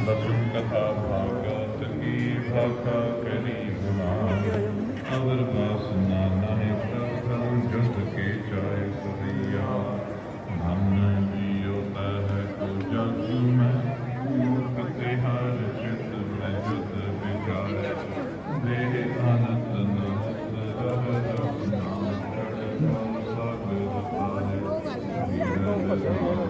ਬਚਨ ਕਥਾ ਭਾਗਤ ਕੀ ਭਾਖਾ ਕਰੀ ਗੁਨਾ ਅਵਰ ਬਾਸ ਨਾਨਾ ਹੈ ਪ੍ਰਭੂ ਜੁਤ ਕੇ ਚਾਏ ਸਰੀਆ ਮਨ ਜੀਉ ਹੈ ਕੋ ਜਗ ਮੈਂ ਮੂਰਖ ਤੇ ਹਰ ਚਿਤ ਮੈਂ ਜੁਤ ਵਿਚਾਰੇ ਦੇਹ ਆਨੰਦ ਨਮਸਤ ਰਹ ਰਹ ਨਾਮ ਚੜ੍ਹ ਸਾਗਰ ਪਾਰੇ ਜੀਵਨ